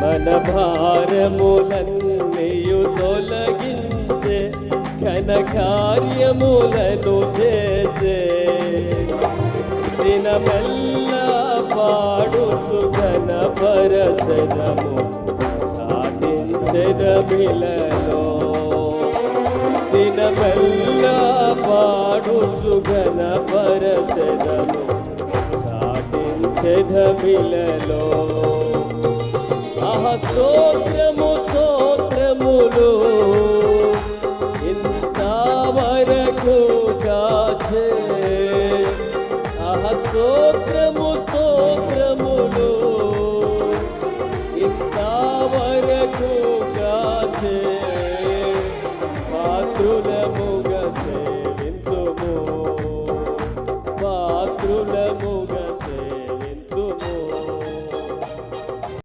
మన భారములన్నీయు తొలగించే ఘన కార్యములను చేసే దినమెల్లా పాడుచు ఘన పరచదము సాధించదమిలలో దినమెల్లా పాడుచు ఘన పరచదము సాధించదమిలలో స్తోత్రము స్తోత్రములు. ఇంతవరకు కాచే. ఆహ స్తోత్రము స్తోత్రములు. ఇంతవరకు కాచే. పాత్రులముగా సేవింతుము పాత్రులము